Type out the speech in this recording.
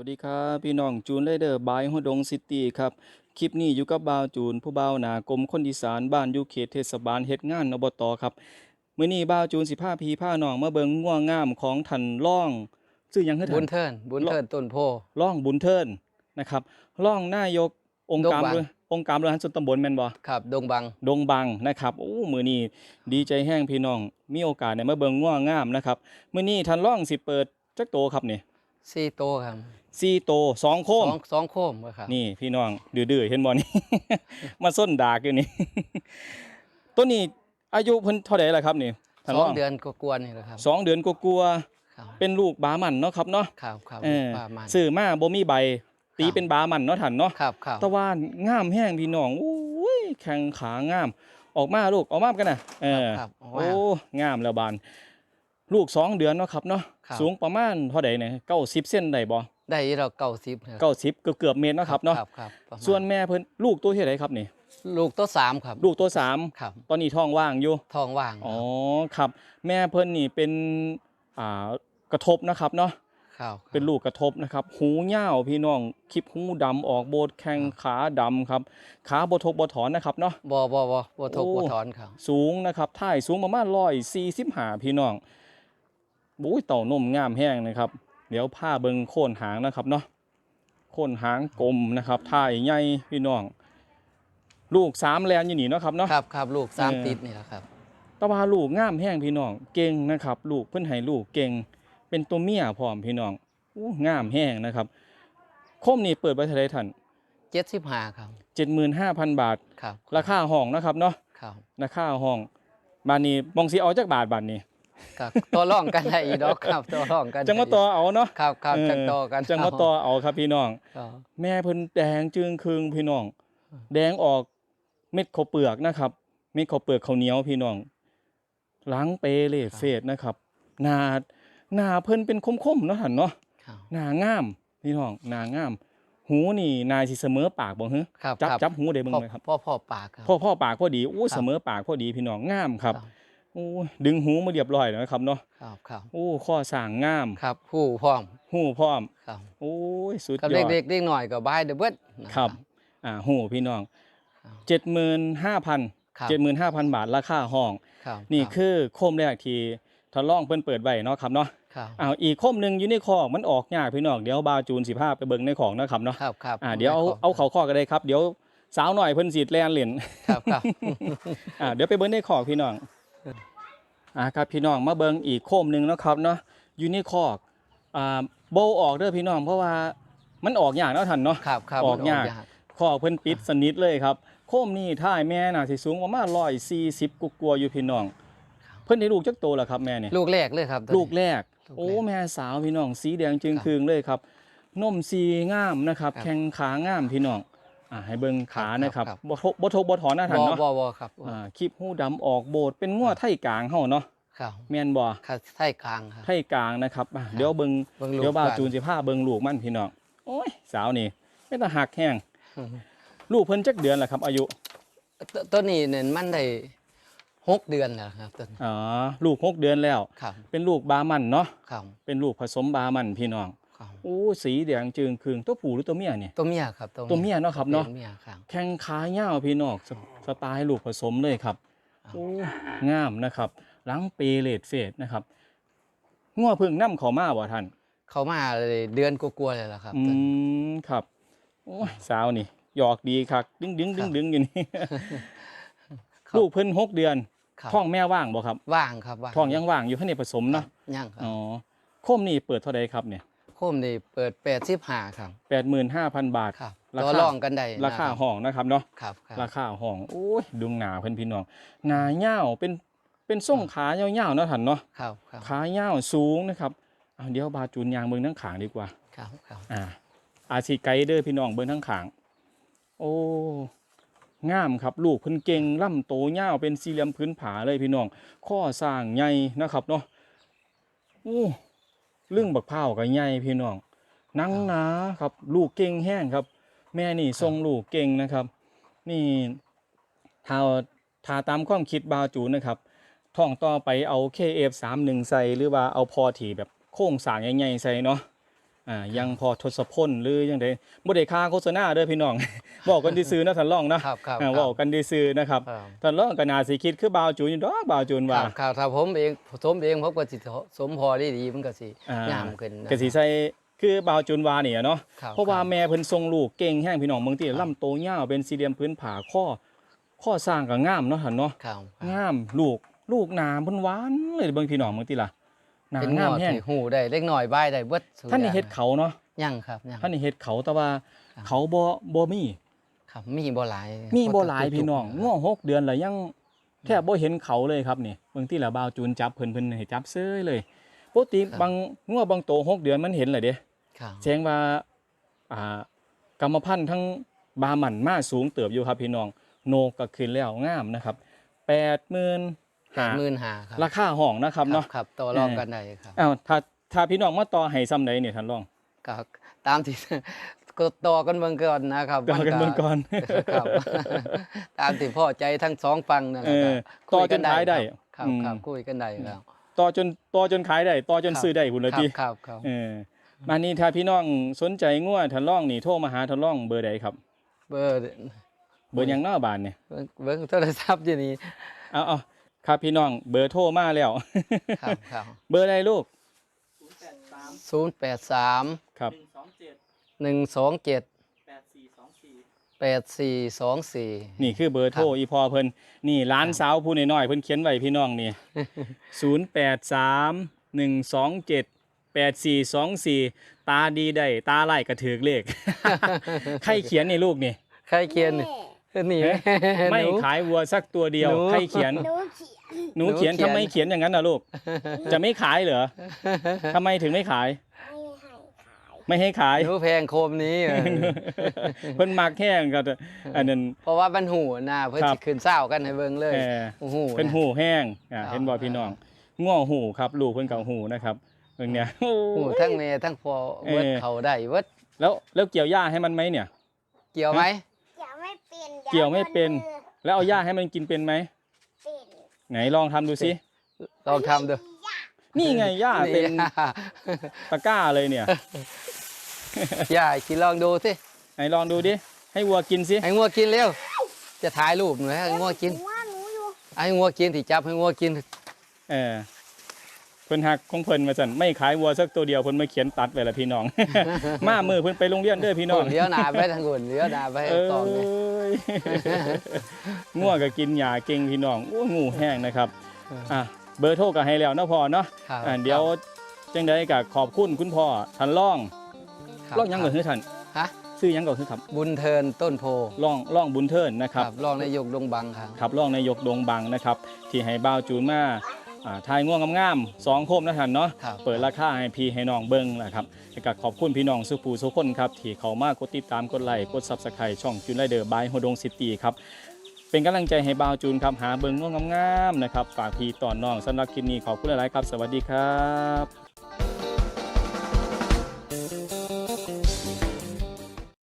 วัสดีครับพี่น้องจูนไรเดอร์บายฮอดงซิตี้ครับ คลิปนี้อยู่กับบ่าวจูน ผู้บ่าวหนากรมคนอีสานบ้านอยู่เขตเทศบาลเฮ็ดงานอบตครับมื้อนี้บ่าวจูนสิพาพี่พาน้องมาเบิ่งง่วงงามของท่านร่องชื่อหยังคือบุท่าญนเทินบุญเทินต้นโพร่องบุญเทินนะครับร่องนายกองค์การดงบังบริองค์การบริหารส่วนตำบลแม่นบ่ครับดงบัง ดงบังนะครับโอ้มื้อนี้ดีใจแห้งพี่น้องมีโอกาสได้มาเบิ่งง่วงงามนะครับมื้อนี้ท่านร่องสิเปิดจักโตครับนี่ ซี่โตครับสี่โตสองโคสมองสองโคมครับนี่พี่น้องดื้อๆเห็นบ่นี่ มาส้นดากอยู่นี่ ต้นนี้อายุเพิ่นเท่าไหร่ล่ะครับนี่ท่านสรองเดือนก็กวนนี่แหละครับสองเดือนกลัวครับๆเป็นลูกบามันเนาะครับเนาะครับครับเออประมาณ ซื้อมาบ่มีใบ ตีครับ เป็นบามันเนาะท่านเนาะครับครับแตะวางามแห้งพี่น้องโอ้ยแข้งขางาม ออกมาลูกออกมากันน่ะเออ ครับครับโอ้งามแล้วบาน ลูกสองเดือนเนาะครับเนาะครับ สูงประมาณเท่าใดเนี่ย90เซนได้บ่ได้เราเก้าสิบ90เกือบๆเมตรเนาะครับเนาะครับครับประมาณส่วนแม่เพิ่นลูกตัวที่ไหนครับนี่ลูกตัวสามครับลูกตัวสามครับตอนนี้ท้องว่างอยู่ทองว่างอ๋อครับ แม่เพิ่นนี่เป็นอ่ากระทบนะครับเนาะ ครับเป็นลูกกระทบนะครับ หูยาวพี่น้องคลิปหูดำออกโบดแข้งขาดำครับ ขาบ่ทกบ่ถอนนะครับเนาะ บ่บ่บ่บ่ทกโอ้ บ่ถอนครับ สูงนะครับท่ายสูงประมาณ145พี่น้อง บุ้ยเต่านมงามแห้งนะครับ เดี๋ยวผ้าเบิงโค่นหางนะครับเนาะโค่นหางกลมนะครับท่ายใหญ่พี่น้อง ลูกสามแลนอยู่นี่เนาะครับเนาะครับครับลูกสามเออติดนี่แหละครับแตว่าลูกงามแห้งพี่น้องเก่งนะครับ ลูกเพิ่นให้ลูกเก่ง เป็นตัวเมียพร้อมพี่น้องอู้งามแห้งนะครับคมนี่เปิดไว้เท่าไหรท่านเจ็ดสิบห้าครับ75,000บาทครับราคาห้องนะครับเนาะครับราคาห้องบานนี้มองสิเอาจักบาทบาทนี้ ครับตัวร่องกันได้อีดอกครับตัวร่องกันจังมาต่อเอาเนาะครับครับเออจังต่อกันจังมาต่อเอาครับพี่น้องครับแม่เพิ่นแดงจึงคืงพี่น้อง แดงออกเม็ดข้าวเปลือกนะครับ เม็ดข้าวเปลือกข้าวเหนียวพี่น้องหล้างเปเลเฟดนะครับหนาหนาเพิ่นเป็นคมๆเนาะหั่นเนาะครับหนางามพี่น้องหนางาม หูนี่นายสิเสมอปากบ่ฮะครับจับครับจับหูได้เบิ่งพ่อไหมครับพ่อพ่อปากครับพ่อพ่อปากพอดีอู้ครับเสมอปากพอดีพี่น้องงามครับครับ โอ้ยดึงหูมาเรียบร้อยแล้วนะครับเนาะครับครับโอ้ข้อสร้างงามครับผู้พร้อมหูพร้อมครับโอ้ยสุดกับยอดเด็กๆเด็กหน่อยก็บายเดอะเบิดนะครับอ่าหูพี่น้องครับ75,000ครับ75,000บาทราคาห้องครับนี่รับคือโคมแรกที่ทดลองเพิ่นเปิดไว้เนาะครับเนาะครับอ้าวอีกโคมหนึงอยู่ในคอกมันออกยากพี่น้องเดี๋ยวบาวจูนสิพาไปเบิ่งในของเนาะครับเนาะครับครับอ่าเดี๋ยวเอาได้ขงเอาเขาคอกก็ได้ครับ เดี๋ยวสาวหน่อยเพิ่นสิแล่นเล่นครับครับอ่าเดี๋ยวไปเบิ่งในคอกพี่น้อง อ่าครับพี่น้องมาเบิ่งอีกโคมหนึงเนาะครับเนาะอยู่ในคอกอ่าโบออกเด้อพี่น้องเพราะว่ามันออกยากเนาะท่านเนาะครับครับออกมันยากคอกเพิ่นปิดสนิทเลยครับ โคมนี่ท่ายแม่น่ะสิสูงประมาณ140กว่าๆอยู่พี่น้อง เพิ่นได้ลูกจักโตแล้วครับแม่เนี่ยลูกแรกเลยครับตัวนี้ลูกแรกลูกแรก โอ้แม่สาวพี่น้องสีแดงจึงครับคืงเลยครับนมสีงามนะครับครับแข้งขางามพี่น้อง อ่าให้เบิ่งขาครับนะครับครับ บ่ทกบ่ทกบ่ถอนหน้าทันบ่เนาะบ่บ่ครับอ่าคลิปหูดำออกโบดเป็นงัวไทยกลางเฮาเนาะครับแม่นบ่ครับไทยกลางครับ ไทยกลางนะครับอะเดี๋ยวเบิ่งเบิ่งลูกเดี๋ยวบ่าวก่อน จูนสิพาเบิ่งลูกมันพี่น้องโอ้ยสาวนี่เป็นตาหักแห้งอืมลูกเพิ่นจักเดือนล่ะครับ อายุตัวตัวนี้เนี่ยมันได้หกเดือนแล้วครับตัวนี้อ๋อลูกหกเดือนแล้ว ครับเป็นลูกบามันเนาะ ครับ เป็นลูกผสมบามันพี่น้องครับ โอ้สีแดงจึงคืงตัวผู้หรือตัวเมียเนี่ย ตัวเมียครับตัวเมียเนาะครับเนาะตัวเมียครับแข้งขาเงาวพี่น้องสสไตล์ลูกผสมเลยครับครับโอ้งามนะครับหลังเปเลดเฟดนะครับงัวพึ่งน้ำเขามาบ่ท่านเขามาเลยเดือนกลัวาๆเลยล่ะครับอืตัวนี้มครับโอ้ยสาวนี่หยอกดีคักดึงดึงดึงดึงอยู่นี่ครับลูกเพิ่นหกเดือนครับท้องแม่ว่างบ่ครับ ว่างครับว่างท้องยังว่างอยู่ให้ในผสมเนาะย่างครับอ๋อโคมนี่เปิดเท่าใดครับเนี่ยโคมนี่เปิดแปดสิบห้าครับแปดหมื่นห้าพันบาทครับราคาองกันได้ราคาห้องนะครับเนาะครับราคาห้องโอ้ยดุงหนาเพิ่นพี่น้องหนาเงาเป็นเป็นทรงขายาๆเนาะท่านเนาะครับขายาสูงนะครับอะเดี๋ยวบาจูนยางเบิ่งทั้งขางดีกว่าครับครับอ่าอาชีไกด์เด้อพี่น้องเบิ่งทั้งขาง โอ้งามครับลูกเพิ่นเก่งล่ำโตยาเป็นสี่เหลี่ยมพื้นผาเลยพี่น้องข้อสร้างใหญ่นะครับเนาะโอ้ เรื่องบักพร้าวก็ใหญ่พี่น้องหนังหนาครับ ลูกเก่งแห้งครับ แม่นี่ทรงลูกเก่งนะครับ นี่ถ้าถ้าตามความคิดบาวจูนนะครับ ท่องต่อไปเอา KF31 ใส่หรือว่าเอาพอถีแบบโค้งสร้างใหญ่ๆใส่เนาะ อ่ายังพอทศพลหรือยังไดบ่ได้ค่าโฆษณาเด้อพี่น้อง บอกกันซื่อๆนะท่านรองนะครับครับอ่าครับเว้ากันซื่อๆนะครับครับ ท่านรองก็น่าสิคิดคือบ่าวจูนอยู่ดอกบ่าวจูนคว่ารับครับถ้าผมเองผมเองผมก็สิสมพอได้ดีมันก็สิอ่างามขึ้นนะก็สิใส่คือบ่าวจูนว่านี่อะเนาะครับเพราะว่าคบแม่เพิ่นทรงลูกเก่งแห้งพี่น้องเมืองที่ลำโตยาวเป็นสี่เหลี่ยมพื้นผาข้อ ข้อสร้างก็งามเนาะท่านเนาะครับ งามลูกลูกหนาเพิ่นหวานเลยเบิ่งพี่น้องเมืองที่ล่ะห เป็นงงามแห้งหูได้เล็กหน่อยใบได้เบิดสุท่านนเห็ดเขาเนาะยังครับยัท่านนเห็ดเขาแต่ว่าเขาบ่บ่มี ครับมีบ่หลายมีบ่หลายพี่น้องง้อหกเดือนแล้วยังแทบบ่เห็นเขาเลยครับนี่เมื่งที่ละบ่าวจูนจับเพิ่นเพิ่นให้จับเซ้ยเลยปกติบางง้อบางโตหกเดือนมันเห็นแหละเด้ครับแสดงว่าอ่ากรรมพันธุ์ทั้งบาหมันมาสูงเติบอยู่ครับพี่น้องโนก็ขึ้นแล้วงามนะครับ 8 0 0 0 0 หาหมื่นหาครับราคาห้องนะครับเนาะครับต่อรองกันได้ครับอ้าวถ้าถ้าพี่น้องมาต่อให้ซ้ำไหนเนี่ยท่านรองก็ตามที่ก็ต่อกันเมืองก่อนนะครับต่อกันเมืองก่อนครับตามที่พ่อใจทั้งสองฟังนะครับต่อจนขายได้ครับครับคุยกันได้แล้วต่อจนต่อจนขายได้ต่อจนซื้อได้คุณลยที่ครับครับเออมานี่ถ้าพี่น้องสนใจง่วท่านรองนี่โทรมาหาท่านรองเบอร์ใดครับ เบอร์เบอร์ยังนอาบานเนี่ยเบอร์โทรศัพท์อยู่นี่เอาเอ ครับพี่น้องเบอร์โทรมาแล้ว ครับครับเบอร์ใดลูกศูนย์แปดสามครับหนึ่งสองเจ็ดแปดสี่สองสี่แปดสี่สองสี่ นี่คือเบอร์โทรครับอีพอเพิ่นนี่ร้านสาวผู้น้อยๆเพิ่นเขียนไว้พี่น้องนี่0831278424ตาดีได้ตาไล่กระถือเลข ใครเขียนนี่ลูกนี่ ใครเขียนนี่นี่เอ๊ะไม่หนู ขายวัวสักตัวเดียว หนู ใครเขียน หนูเขียน หนูเขียนหนูเขียนทำไมเขียนอย่างนั้นน่ะลูก จะไม่ขายเหรอทำไมถึงไม่ขาย ไม่ให้ขายไม่ให้ขายหนูแพงโคมนี้เออเพิ่นมักแห้งก็อันนั้น เพราะว่ามันหูนะเพื่อครับ สิขึ้นเศร้ากันให้เบิ่งเลยเออหูเป็นหูแห้งอ่าครับเห็นบ่พี่น้องง้อหูครับลูกเพิ่นกับหูนะครับเพิ่นเนี่ยหูทั้งแม่ทั้งพ่อเออเวิดเขาได้เวิดแล้วแล้วเกี่ยวหญ้าให้มันไหมเนี่ย เกี่ยวไหม เกี่ยวไม่เป็นเกี่ยวไม่เป็นดี๋ยวโดแล้วเอาหญ้าให้มันกินเป็นไหมมือเป็น ไหนลองทำดูสิ ลองทำดู นี่ไงหญ้าเป็นนี่ตะกร้าเลยเนี่ยย่ากินลองดูสิ ไหนลองดูดิ ให้วัวกินสิ ให้งัวกินเร็ว จะถ่ายรูปหน่อยให้งัวกินหว่าหนูอยู่ให้งัวกินที่จับให้งัวกิน เออ เพิ่นหักของเพิ่นมาสั่นไม่ขายวัวสักตัวเดียวเพิ่นมาเขียนตัดไว้ละพี่น้อง มามือเพิ่นไปโรงเรียนเด้อพี่น้องเลี้ยวหน้าไปทางหุ่นเลี้ยวหน้าไปเอ้กองเนี่ยยง่วก็กินหญ้าเก่งพี่น้องโอ้งูแห้งนะครับอะเบอร์โทรก็ให้แล้วเนาะพ่อเนาะครับอะเดี๋ยวจังไดก็ขอบคุณคุณพ่อท่านร่องครับร่องหยังก็คือท่านฮะชื่อหยังก็คือครับ บุญเทินต้นโพร่องร่องบุญเทินนะคครัรับบรองนายกดงบังครับครับร่องนายกดงบังนะครับ ที่ให้บ่าวจูนมา อ่าทายง่วงงามๆสองโคมนะท่านเนาะครับ เปิดราคาให้พี่ให้น้องเบิ้งนะครับแล้วก็ขอบคุณพี่น้องสุภูสุคนครับที่เขามากดติดตามกดไลค์กดซับสไครต์ช่องจูนไรเดอร์บายโฮดงซิตี้ครับ เป็นกำลังใจให้บ่าวจูนครับหาเบิ้งง่วงงามๆนะครับฝากพี่ตอนน้องสำหรับคลิปนี้ขอบคุณหลายๆครับ สวัสดีครับ